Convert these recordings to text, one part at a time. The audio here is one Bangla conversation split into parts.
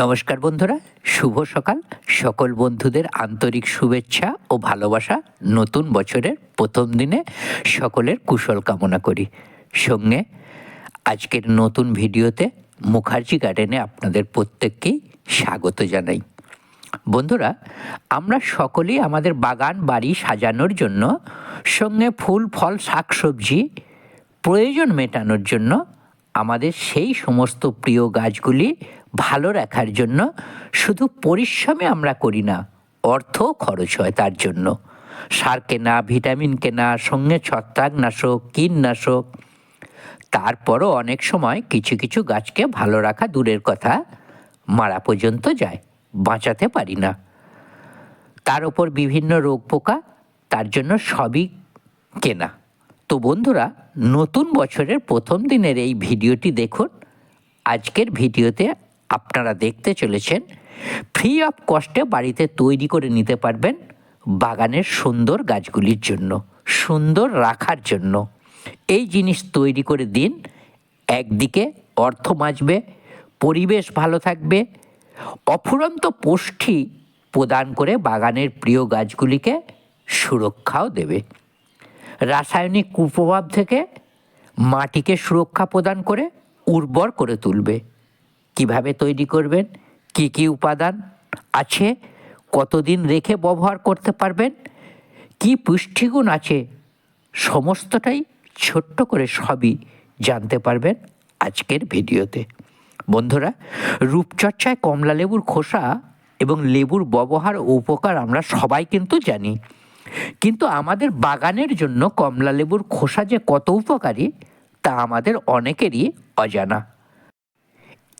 নমস্কার বন্ধুরা, শুভ সকাল। সকল বন্ধুদের আন্তরিক শুভেচ্ছা ও ভালোবাসা নতুন বছরের প্রথম দিনে সকলের কুশল কামনা করি। সঙ্গে আজকের নতুন ভিডিওতে মুখার্জি গার্ডেনে আপনাদের প্রত্যেককেই স্বাগত জানাই। বন্ধুরা, আমরা সকলেই আমাদের বাগান বাড়ি সাজানোর জন্য সঙ্গে ফুল, ফল, শাকসবজি প্রয়োজন মেটানোর জন্য আমাদের সেই সমস্ত প্রিয় গাছগুলি ভালো রাখার জন্য শুধু পরিশ্রমে আমরা করি না, অর্থও খরচ হয় তার জন্য। সার কেনা, ভিটামিন কেনা, সঙ্গে ছত্রাকনাশক, কীটনাশক। তারপরও অনেক সময় কিছু কিছু গাছকে ভালো রাখা দূরের কথা, মারা পর্যন্ত যায়, বাঁচাতে পারি না। তার উপর বিভিন্ন রোগ পোকা, তার জন্য সবই কেনা। তো বন্ধুরা, নতুন বছরের প্রথম দিনের এই ভিডিওটি দেখুন। আজকের ভিডিওতে আপনারা দেখতে চলেছেন ফ্রি অফ কস্টে বাড়িতে তৈরি করে নিতে পারবেন বাগানের সুন্দর গাছগুলির জন্য, সুন্দর রাখার জন্য। এই জিনিস তৈরি করে দিন, একদিকে অর্থ বাঁচবে, পরিবেশ ভালো থাকবে, অফুরন্ত পুষ্টি প্রদান করে বাগানের প্রিয় গাছগুলিকে সুরক্ষাও দেবে। রাসায়নিক কুপ্রভাব থেকে মাটিকে সুরক্ষা প্রদান করে উর্বর করে তুলবে। কীভাবে তৈরি করবেন? কি কি উপাদান আছে? কতদিন রেখে ব্যবহার করতে পারবেন? কি পুষ্টিগুণ আছে? সমস্তটাই ছোট্ট করে সবই জানতে পারবেন আজকের ভিডিওতে। বন্ধুরা, রূপচর্চায় কমলা লেবুর খোসা এবং লেবুর ব্যবহার উপকার আমরা সবাই কিন্তু জানি। কিন্তু আমাদের বাগানের জন্য কমলা লেবুর খোসা যে কত উপকারী, তা আমাদের অনেকেরই অজানা।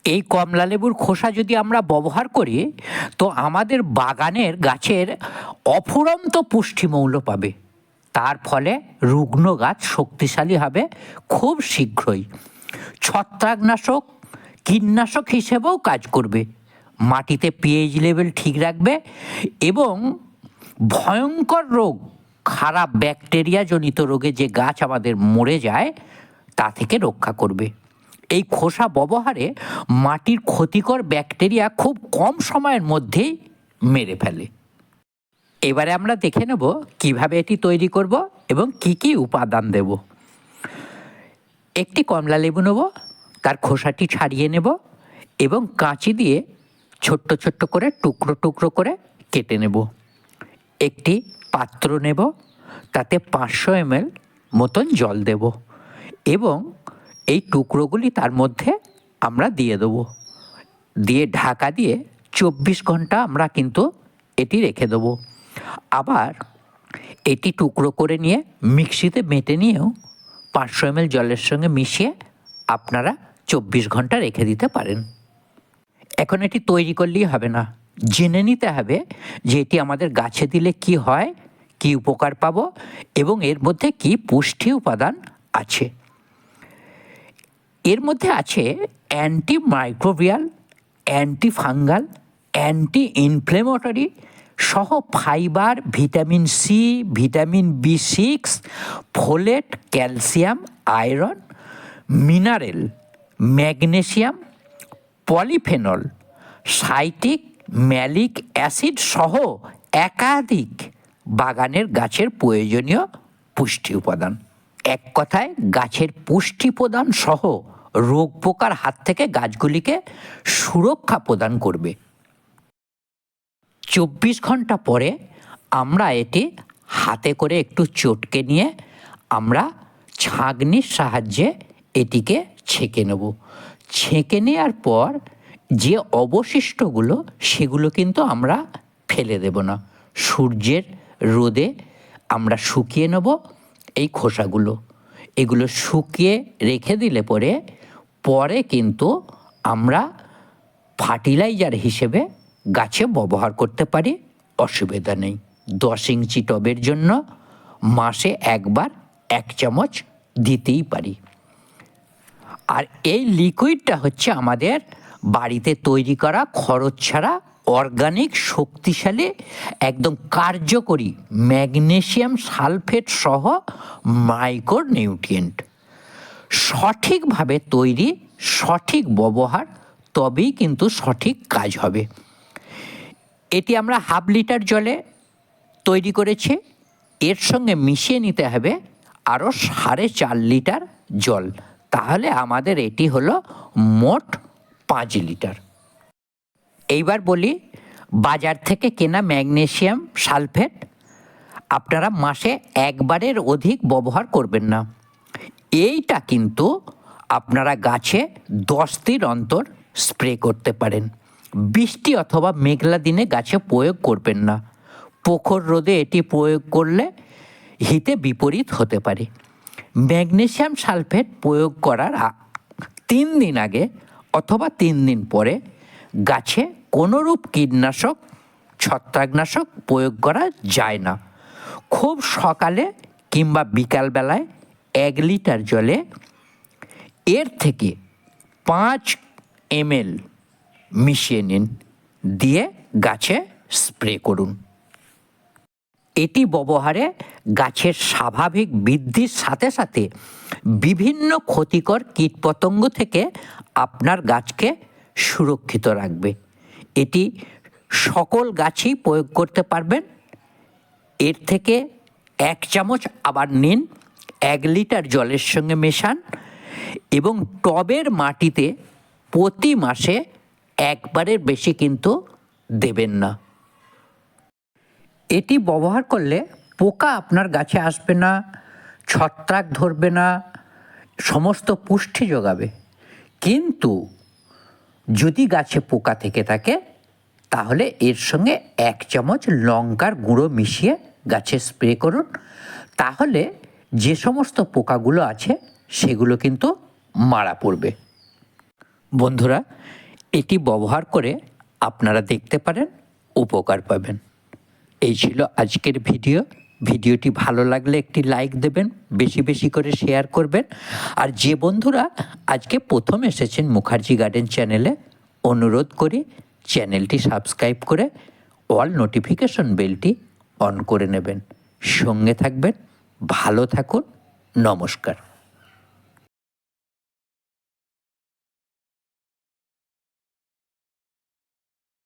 এই কমলা লেবুর খোসা যদি আমরা ব্যবহার করি, তো আমাদের বাগানের গাছের অফুরন্ত পুষ্টিমৌল পাবে। তার ফলে রুগ্ন গাছ শক্তিশালী হবে খুব শীঘ্রই। ছত্রাকনাশক, কীটনাশক হিসেবেও কাজ করবে। মাটিতে পিএইচ লেভেল ঠিক রাখবে এবং ভয়ঙ্কর রোগ, খারাপ ব্যাকটেরিয়া জনিত রোগে যে গাছ আমাদের মরে যায়, তা থেকে রক্ষা করবে। এই খোসা ব্যবহারে মাটির ক্ষতিকর ব্যাকটেরিয়া খুব কম সময়ের মধ্যেই মেরে ফেলে। এবারে আমরা দেখে নেব কীভাবে এটি তৈরি করব এবং কি কি উপাদান দেব। একটি কমলা লেবু নেব, তার খোসাটি ছাড়িয়ে নেব এবং কাঁচি দিয়ে ছোট্ট ছোট্ট করে টুকরো টুকরো করে কেটে নেব। একটি পাত্র নেব, তাতে পাঁচশো এমএল মতন জল দেব এবং এই টুকরোগুলি তার মধ্যে আমরা দিয়ে দেবো। দিয়ে ঢাকা দিয়ে চব্বিশ ঘণ্টা আমরা কিন্তু এটি রেখে দেবো। আবার এটি টুকরো করে নিয়ে মিক্সিতে বেটে নিয়েও পাঁচশো এমএল জলের সঙ্গে মিশিয়ে আপনারা চব্বিশ ঘণ্টা রেখে দিতে পারেন। এখন এটি তৈরি করলেই হবে না। জেনে নিতে হবে যে এটি আমাদের গাছে দিলে কি হয়, কি উপকার পাবো এবং এর মধ্যে কি পুষ্টি উপাদান আছে। এর মধ্যে আছে anti microbial anti fungal anti inflammatory সহ fibre vitamin C vitamin B six folate calcium iron mineral magnesium polyphenol citric malic acid সহ একাধিক বাগানের গাছের প্রয়োজনীয় পুষ্টি উপাদান। এক কথায়, গাছের পুষ্টি প্রদান সহ রোগ পোকার হাত থেকে গাছগুলিকে সুরক্ষা প্রদান করবে। চব্বিশ ঘণ্টা পরে আমরা এটি হাতে করে একটু চটকে নিয়ে আমরা ছাঁকনির সাহায্যে এটিকে ছেঁকে নেব। ছেঁকে নেওয়ার পর যে অবশিষ্টগুলো, সেগুলো কিন্তু আমরা ফেলে দেব না। সূর্যের রোদে আমরা শুকিয়ে নেব এই খোসাগুলো। এগুলো শুকিয়ে রেখে দিলে পরে পরে কিন্তু আমরা ফার্টিলাইজার হিসেবে গাছে ব্যবহার করতে পারি, অসুবিধা নেই। দশ ইঞ্চি টবের জন্য মাসে একবার এক চামচ দিতেই পারি। আর এই লিকুইডটা হচ্ছে আমাদের বাড়িতে তৈরি করা, খরচ ছাড়া অর্গানিক শক্তিশালী, একদম কার্যকরী ম্যাগনেসিয়াম সালফেট সহ মাইক্রো নিউট্রিয়েন্ট সঠিকভাবে তৈরি, সঠিক ব্যবহার, তবেই কিন্তু সঠিক কাজ হবে। এটি আমরা হাফ লিটার জলে তৈরি করেছি। এর সঙ্গে মিশিয়ে নিতে হবে আরও সাড়ে চার লিটার জল। তাহলে আমাদের এটি হলো মোট পাঁচ লিটার। এইবার বলি, বাজার থেকে কেনা ম্যাগনেসিয়াম সালফেট আপনারা মাসে একবারের অধিক ব্যবহার করবেন না। এইটা কিন্তু আপনারা গাছে দশ দিন অন্তর স্প্রে করতে পারেন। বৃষ্টি অথবা মেঘলা দিনে গাছে প্রয়োগ করবেন না। পোখর রোদে এটি প্রয়োগ করলে হিতে বিপরীত হতে পারে। ম্যাগনেশিয়াম সালফেট প্রয়োগ করার তিন দিন আগে অথবা তিন দিন পরে গাছে কোনোরূপ কীটনাশক, ছত্রাকনাশক প্রয়োগ করা যায় না। খুব সকালে কিংবা বিকালবেলায় এক লিটার জলে এর থেকে পাঁচ এমএল মিশিয়ে নিন, দিয়ে গাছে স্প্রে করুন। এটি ব্যবহারে গাছের স্বাভাবিক বৃদ্ধির সাথে সাথে বিভিন্ন ক্ষতিকর কীটপতঙ্গ থেকে আপনার গাছকে সুরক্ষিত রাখবে। এটি সকল গাছেই প্রয়োগ করতে পারবেন। এর থেকে এক চামচ আবার নিন, এক লিটার জলের সঙ্গে মেশান এবং টবের মাটিতে প্রতি মাসে একবারের বেশি কিন্তু দেবেন না। এটি ব্যবহার করলে পোকা আপনার গাছে আসবে না, ছত্রাক ধরবে না, সমস্ত পুষ্টি যোগাবে। কিন্তু যদি গাছে পোকা থেকে থাকে, তাহলে এর সঙ্গে এক চামচ লঙ্কার গুঁড়ো মিশিয়ে গাছে স্প্রে করুন। তাহলে যে সমস্ত পোকাগুলো আছে, সেগুলো কিন্তু মারা পড়বে। বন্ধুরা, এটি ব্যবহার করে আপনারা দেখতে পারেন, উপকার পাবেন। এই ছিল আজকের ভিডিও। ভিডিওটি ভালো লাগলে একটি লাইক দেবেন, বেশি বেশি করে শেয়ার করবেন। আর যে বন্ধুরা আজকে প্রথম এসেছেন মুখার্জি গার্ডেন চ্যানেলে অনুরোধ করি চ্যানেলটি সাবস্ক্রাইব করে অল নোটিফিকেশন বেলটি অন করে নেবেন। সঙ্গে থাকবেন, ভালো থাকুন, নমস্কার।